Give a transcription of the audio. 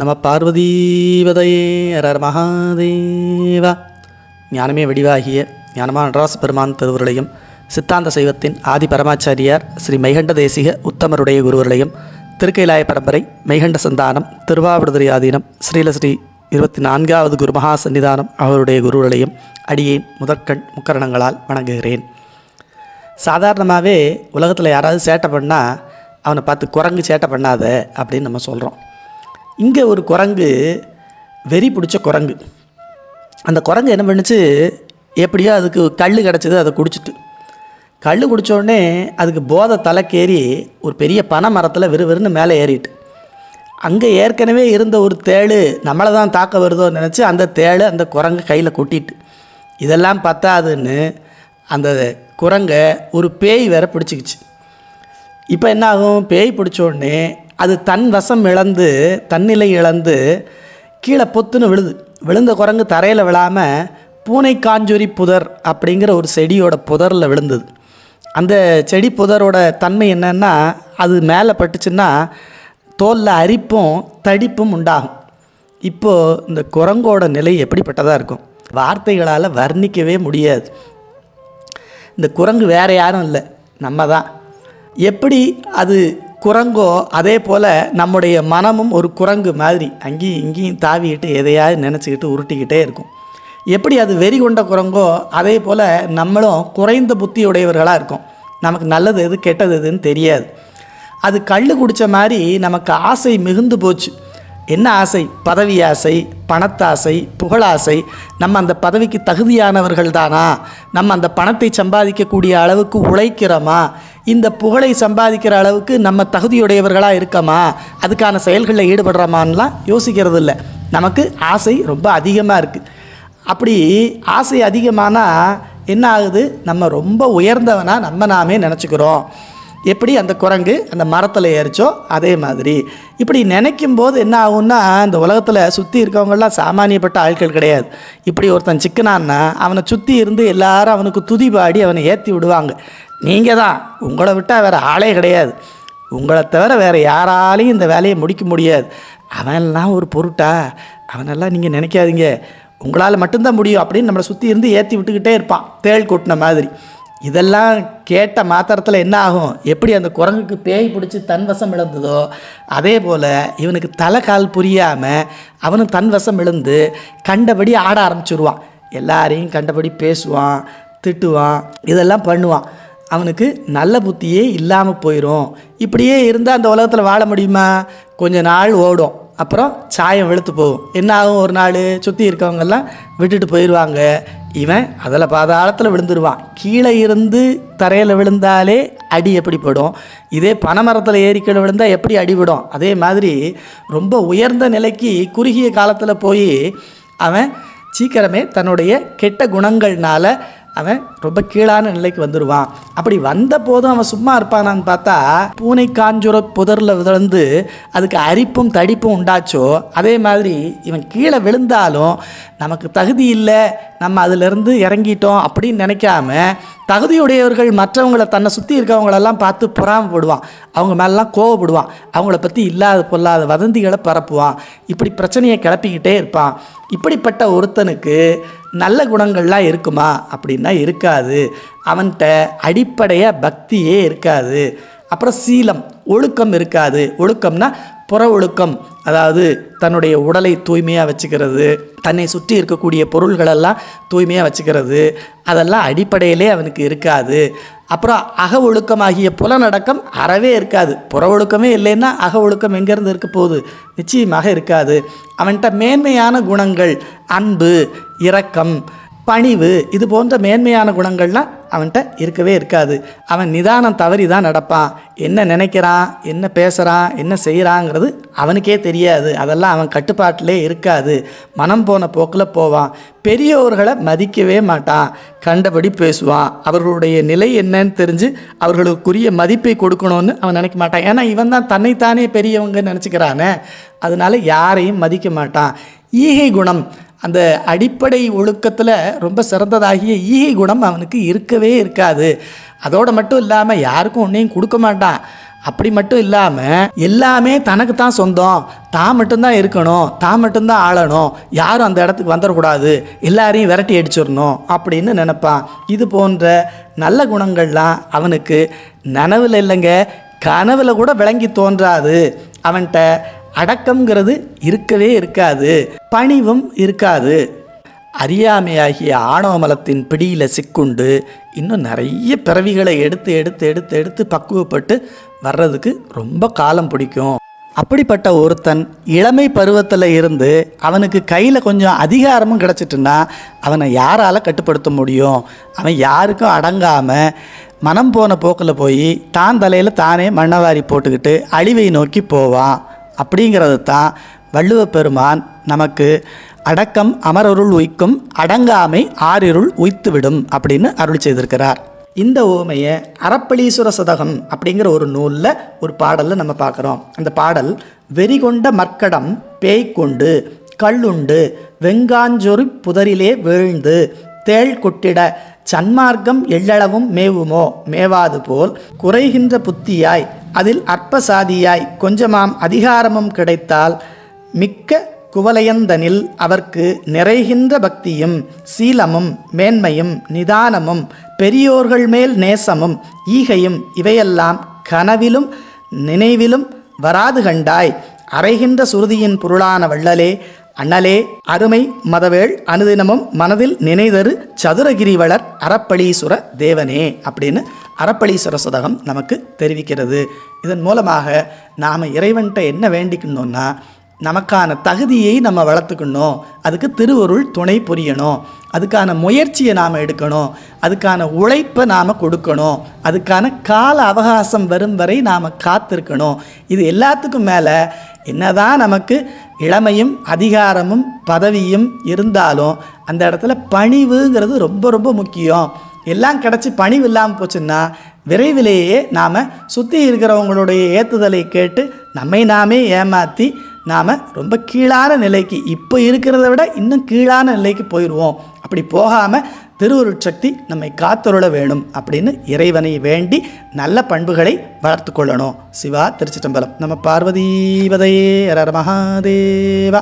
நம பார்வதீவதையே அரர் மகாதேவா. ஞானமே வடிவாகிய ஞானமான நடராச பெருமான் திருவருளையும் சித்தாந்த சைவத்தின் ஆதி பரமாச்சாரியார் ஸ்ரீ மைகண்ட தேசிக உத்தமருடைய குருவர்களையும் திருக்கைலாய பரம்பரை மைகண்ட சந்தானம் திருவாவடுதுறை ஆதீனம் ஸ்ரீலஸ்ரீ இருபத்தி நான்காவது குருமகா சன்னிதானம் அவருடைய குருவர்களையும் அடியேன் முதற்கண் முக்கரணங்களால் வணங்குகிறேன். சாதாரணமாகவே உலகத்தில் யாராவது சேட்டை பண்ணால் அவனை பார்த்து குரங்கு சேட்டை பண்ணாத அப்படின்னு நம்ம சொல்கிறோம் இங்கே ஒரு குரங்கு வெறி பிடிச்ச குரங்கு. அந்த குரங்கு என்ன பண்ணுச்சு? எப்படியோ அதுக்கு கல் கிடச்சிது அதை குடிச்சிட்டு. கல் குடித்தோடனே அதுக்கு போதை தலைக்கேறி ஒரு பெரிய பனை மரத்தில் விறுவிறுன்னு மேலே ஏறிட்டு. அங்கே ஏற்கனவே இருந்த ஒரு தேள் நம்மளை தான் தாக்க வருதோன்னு நினச்சி அந்த தேள் அந்த குரங்கு கையில் கொட்டிட்டு. இதெல்லாம் பத்தாதுன்னு அந்த குரங்கை ஒரு பேய் வேற பிடிச்சிக்கிச்சு. இப்போ என்ன ஆகும்? பேய் பிடிச்சோடனே அது தன் வசம் இழந்து தன்னிலை இழந்து கீழே பொத்துன்னு விழுது. விழுந்த குரங்கு தரையில் விழாமல் பூனை காஞ்சொரி புதர் அப்படிங்கிற ஒரு செடியோட புதரில் விழுந்தது. அந்த செடி புதரோட தன்மை என்னென்னா அது மேலே பட்டுச்சுன்னா தோலில் அரிப்பும் தடிப்பும் உண்டாகும். இப்போது இந்த குரங்கோட நிலை எப்படிப்பட்டதாக இருக்கும்? வார்த்தைகளால் வர்ணிக்கவே முடியாது. இந்த குரங்கு வேறு யாரும் இல்லை. நம்ம தான். எப்படி அது குரங்கோ அதே போல் நம்முடைய மனமும் ஒரு குரங்கு மாதிரி. அங்கேயும் இங்கேயும் தாவிக்கிட்டு எதையாவது நினச்சிக்கிட்டு உருட்டிக்கிட்டே இருக்கும். எப்படி அது வெறி கொண்ட குரங்கோ அதே போல் நம்மளும் குறைந்த புத்தியுடையவர்களாக இருக்கும். நமக்கு நல்லது எது கெட்டது எதுன்னு தெரியாது. அது கல் குடித்த மாதிரி நமக்கு ஆசை மிகுந்து போச்சு. என்ன ஆசை? பதவி ஆசை பணத்தாசை புகழாசை. நம்ம அந்த பதவிக்கு தகுதியானவர்கள் தானா நம்ம அந்த பணத்தை சம்பாதிக்கக்கூடிய அளவுக்கு உழைக்கிறோமா? இந்த புகழை சம்பாதிக்கிற அளவுக்கு நம்ம தகுதியுடையவர்களாக இருக்கோமா? அதுக்கான செயல்களில் ஈடுபடுறோமான்லாம் யோசிக்கிறது இல்லை நமக்கு ஆசை ரொம்ப அதிகமாக இருக்குது அப்படி ஆசை அதிகமானால் என்ன ஆகுது? நம்ம ரொம்ப உயர்ந்தவனா நம்ம நாமே நினச்சிக்கிறோம். எப்படி அந்த குரங்கு அந்த மரத்தில் ஏறிச்சோ அதே மாதிரி. இப்படி நினைக்கும் போது என்ன ஆகும்னா இந்த உலகத்தில் சுற்றி இருக்கவங்கெல்லாம் சாமானியப்பட்ட ஆட்கள் கிடையாது. இப்படி ஒருத்தன் சிக்கனான்னா அவனை சுற்றி இருந்து எல்லாரும் அவனுக்கு துதி பாடி அவனை ஏற்றி விடுவாங்க. நீங்கள் தான் உங்களை விட்டால் வேறு ஆளே கிடையாது. உங்களை தவிர வேறு யாராலையும் இந்த வேலையை முடிக்க முடியாது. அவன்லாம் ஒரு பொருட்டா? அவனெல்லாம் நீங்கள் நினைக்காதீங்க. உங்களால் மட்டும்தான் முடியும் அப்படின்னு நம்மளை சுற்றி இருந்து ஏற்றி விட்டுக்கிட்டே இருப்பான். தேள் கொட்டின மாதிரி. இதெல்லாம் கேட்ட மாத்திரத்தில் என்ன ஆகும்? எப்படி அந்த குரங்குக்கு பேய் பிடிச்சி தன் வசம் இழந்ததோ அதே போல் இவனுக்கு தலை கால் புரியாமல் அவனும் தன் வசம் இழந்து கண்டபடி ஆட ஆரம்பிச்சுருவான். எல்லாரையும் கண்டபடி பேசுவான் திட்டுவான் இதெல்லாம் பண்ணுவான். அவனுக்கு நல்ல புத்தியே இல்லாமல் போயிடும் இப்படியே இருந்தால் அந்த உலகத்தில் வாழ முடியுமா? கொஞ்ச நாள் ஓடும். அப்புறம் சாயம் வெளுத்து போகும். என்ன ஆகும்? ஒரு நாள் சுற்றி இருக்கவங்கெல்லாம் விட்டுட்டு போயிடுவாங்க இவன் அதில் பாதாளத்தில் விழுந்துருவான். கீழே இருந்து தரையில் விழுந்தாலே அடி எப்படி படும் இதே பனைமரத்தில் ஏறி விழுந்தால் எப்படி அடிபடும்? அதே மாதிரி ரொம்ப உயர்ந்த நிலைக்கு குறுகிய காலத்தில் போய் அவன் சீக்கிரமே தன்னுடைய கெட்ட குணங்கள்னால அவன் ரொம்ப கீழான நிலைக்கு வந்துடுவான் அப்படி வந்த போதும் அவன் சும்மா இருப்பானான்னு பார்த்தா பூனை காஞ்சுர புதரில் விழுந்து அதுக்கு அரிப்பும் தடிப்பும் உண்டாச்சோ அதே மாதிரி இவன் கீழே விழுந்தாலும் நமக்கு தகுதி இல்லை நம்ம அதிலிருந்து இறங்கிட்டோம் அப்படின்னு நினைக்காம தகுதியுடையவர்கள் மற்றவங்களை தன்னை சுற்றி இருக்கவங்களெல்லாம் பார்த்து பொறாமப்படுவான். அவங்க மேலெலாம் கோவப்படுவான். அவங்கள பற்றி இல்லாத பொல்லாத வதந்திகளை பரப்புவான். இப்படி பிரச்சனையை கிளப்பிக்கிட்டே இருப்பான். இப்படிப்பட்ட ஒருத்தனுக்கு நல்ல குணங்கள்லாம் இருக்குமா? அப்படின்னா இருக்காது. அவன்கிட்ட அடிப்படையாக பக்தியே இருக்காது. அப்புறம் சீலம் ஒழுக்கம் இருக்காது. ஒழுக்கம்னா புற ஒழுக்கம் அதாவது தன்னுடைய உடலை தூய்மையாக வச்சுக்கிறது தன்னை சுற்றி இருக்கக்கூடிய பொருள்களெல்லாம் தூய்மையாக வச்சுக்கிறது அதெல்லாம் அடிப்படையிலே அவனுக்கு இருக்காது. அப்புறம் அக ஒழுக்கமாகிய புலநடக்கம் அறவே இருக்காது. புற ஒழுக்கமே இல்லைன்னா அக ஒழுக்கம் எங்கேருந்து இருக்க போகுது? நிச்சயமாக இருக்காது. அவன்கிட்ட மேன்மையான குணங்கள் அன்பு இரக்கம் பணிவு இது போன்ற மேன்மையான குணங்கள்லாம் அவன்கிட்ட இருக்கவே இருக்காது. அவன் நிதானம் தவறி தான் நடப்பான். என்ன நினைக்கிறான் என்ன பேசுகிறான் என்ன செய்கிறாங்கிறது அவனுக்கே தெரியாது. அதெல்லாம் அவன் கட்டுப்பாட்டிலே இருக்காது. மனம் போன போக்கில் போவான். பெரியவர்களை மதிக்கவே மாட்டான். கண்டபடி பேசுவான். அவர்களுடைய நிலை என்னன்னு தெரிஞ்சு அவர்களுக்குரிய மதிப்பை கொடுக்கணும்னு அவன் நினைக்க மாட்டான். ஏன்னா இவன் தான் தன்னைத்தானே பெரியவங்க நினச்சிக்கிறானே. அதனால யாரையும் மதிக்க மாட்டான். ஈகை குணம். அந்த அடிப்படை ஒழுக்கத்தில் ரொம்ப சிறந்ததாகிய ஈகை குணம் அவனுக்கு இருக்கவே இருக்காது. அதோடு மட்டும் இல்லாமல் யாருக்கும் ஒன்றையும் கொடுக்க மாட்டான். அப்படி மட்டும் இல்லாமல் எல்லாமே தனக்கு தான் சொந்தம். தான் மட்டும்தான் இருக்கணும். தான் மட்டும்தான் ஆளணும். யாரும் அந்த இடத்துக்கு வந்துடக்கூடாது எல்லாரையும் விரட்டி அடிச்சிடணும் அப்படின்னு நினைப்பான். இது போன்ற நல்ல குணங்கள்லாம் அவனுக்கு நனவில் இல்லைங்க. கனவில் கூட விளங்கி தோன்றாது. அவன்கிட்ட அடக்கம்ங்கிறது இருக்கவே இருக்காது பணிவும் இருக்காது. அறியாமையாகிய ஆணவமலத்தின் பிடியில் சிக்குண்டு இன்னும் நிறைய பிறவிகளை எடுத்து எடுத்து எடுத்து எடுத்து பக்குவப்பட்டு வர்றதுக்கு ரொம்ப காலம் பிடிக்கும். அப்படிப்பட்ட ஒருத்தன் இளமை பருவத்தில் இருந்து அவனுக்கு கையில் கொஞ்சம் அதிகாரமும் கிடச்சிட்டுன்னா அவனை யாரால் கட்டுப்படுத்த முடியும்? அவன் யாருக்கும் அடங்காமல் மனம் போன போக்கில் போய் தான் தலையில் தானே மண்ணவாரி போட்டுக்கிட்டு அழிவை நோக்கி போவான். அப்படிங்கிறது தான் வள்ளுவ பெருமான் நமக்கு அடக்கம் அமரருள் உய்க்கும் அடங்காமை ஆறிருள் உய்த்துவிடும் அப்படின்னு அருள் செய்திருக்கிறார். இந்த ஓமையை அறப்பளீஸ்வர சதகம் அப்படிங்கிற ஒரு நூலில் ஒரு பாடலில் நம்ம பார்க்குறோம். அந்த பாடல் வெறிகொண்ட மர்க்கடம் பேய் கொண்டு கள்ளுண்டு வெங்காஞ்சொரு புதரிலே வீழ்ந்து தேள் கொட்டிட சன்மார்க்கம் எள்ளளவும் மேவுமோ மேவாது போல் குறைகின்ற புத்தியாய் அதில் அற்பசாதியாய் கொஞ்சமாம் அதிகாரமும் கிடைத்தால் மிக்க குவலையந்தனில் அவர்க்கு நிறைகின்ற பக்தியும் சீலமும் மேன்மையும் நிதானமும் பெரியோர்கள் மேல் நேசமும் ஈகையும் இவையெல்லாம் கனவிலும் நினைவிலும் வராது கண்டாய். அறைகின்ற சுருதியின் பொருளான வள்ளலே அண்ணலே அருமை மதவேள் அனுதினமும் மனதில் நினைதரு சதுரகிரிவளர் அறப்பளீஸ்வர தேவனே அப்படின்னு அறப்பளீஸ்வர சதகம் நமக்கு தெரிவிக்கிறது. இதன் மூலமாக நாம் இறைவன்கிட்ட என்ன வேண்டிக்கணும்னா நமக்கான தகுதியை நம்ம வளர்த்துக்கணும். அதுக்கு திருவருள் துணை புரியணும். அதுக்கான முயற்சியை நாம் எடுக்கணும். அதுக்கான உழைப்பை நாம் கொடுக்கணும். அதுக்கான கால அவகாசம் வரும் வரை நாம் காத்திருக்கணும். இது எல்லாத்துக்கும் மேலே என்னதான் நமக்கு இளமையும் அதிகாரமும் பதவியும் இருந்தாலும் அந்த இடத்துல பணிவுங்கிறது ரொம்ப ரொம்ப முக்கியம். எல்லாம் கிடச்சி பணிவு இல்லாமல் போச்சுன்னா விரைவிலேயே நாம் சுற்றி இருக்கிறவங்களுடைய ஏற்றுதலை கேட்டு நம்மை நாமே ஏமாற்றி நாம் ரொம்ப கீழான நிலைக்கு இப்போ இருக்கிறத விட இன்னும் கீழான நிலைக்கு போயிடுவோம் அப்படி போகாமல் திருவருட்சக்தி நம்மை காத்தொருள வேணும் அப்படின்னு இறைவனை வேண்டி நல்ல பண்புகளை வளர்த்து கொள்ளணும். சிவா திருச்சிட்டம்பலம் நம்ம பார்வதீபதையே அரர மகாதேவா.